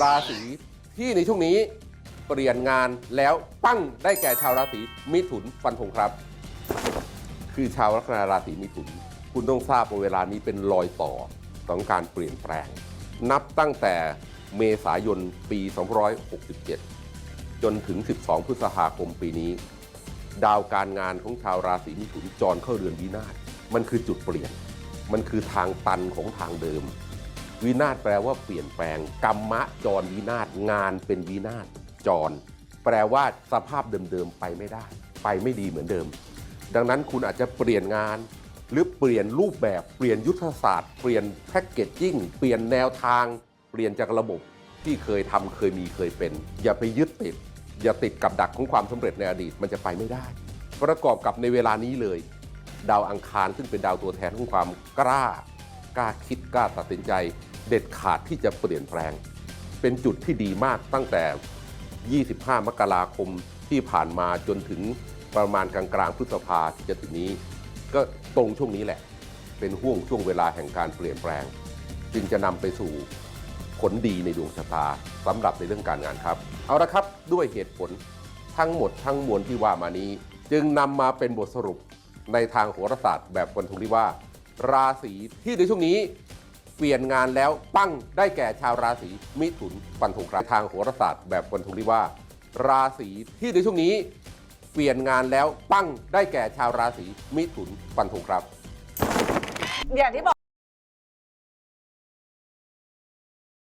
ราศีที่ในช่วงนี้เปลี่ยนงานแล้วปั้งได้แก่ชาวราศีมิถุนฟันธงครับ คือชาวลัคนาราศีมิถุน คุณต้องทราบว่าเวลานี้เป็นรอยต่อของการเปลี่ยนแปลง นับตั้งแต่เมษายนปี 267 จนถึง 12 พฤษภาคมปีนี้ ดาวการงานของชาวราศีมิถุนจรเข้าเรือนวินาศมันคือจุดเปลี่ยน มันคือทางตันของทางเดิม วินาศแปลว่าเปลี่ยนแปลง กรรมะจรวินาศงานเป็นวินาศจร แปลว่าสภาพเดิมๆไปไม่ได้ ไปไม่ดีเหมือนเดิม ดังนั้นคุณอาจจะเปลี่ยนงาน หรือเปลี่ยนรูปแบบเปลี่ยนยุทธศาสตร์เปลี่ยนแพ็กเกจจิ้งเปลี่ยนแนวทาง เปลี่ยนจากระบบที่เคยทำเคยมีเคยเป็น อย่าไปยึดติด อย่าติดกับดักของความสำเร็จในอดีตมันจะไปไม่ได้ ประกอบกับในเวลานี้เลย ดาวอังคารซึ่งเป็นดาวตัวแทนของความกล้า กล้าคิดกล้าตัดสินใจ เด็ดขาดที่จะเปลี่ยนแปลง เป็นจุดที่ดีมากตั้งแต่ 25 มกราคมที่ผ่านมาจนถึงประมาณกลางกลางๆพฤษภาที่จะถึงนี้ ก็ตรงช่วงนี้แหละ เป็นห่วงช่วงเวลาแห่งการเปลี่ยนแปลง จึงจะนำไปสู่ผลดีในดวงชะตาสำหรับในเรื่องการงานครับ เอาละครับด้วยเหตุผลทั้งหมดทั้งมวลที่ว่ามานี้ จึงนำมาเป็นบทสรุปในทางโหราศาสตร์แบบฟันธงที่ว่า ราศีที่ในช่วงนี้เปลี่ยนงานแล้วปั้งได้แก่ชาวราศีมิถุนฟันธงครับทางโหราศาสตร์แบบฟันธงที่ว่า ราศีที่ในช่วงนี้ เปลี่ยนงานแล้วปั้งได้แก่ชาวราศีมิถุนฟันธงครับ อย่างที่บอก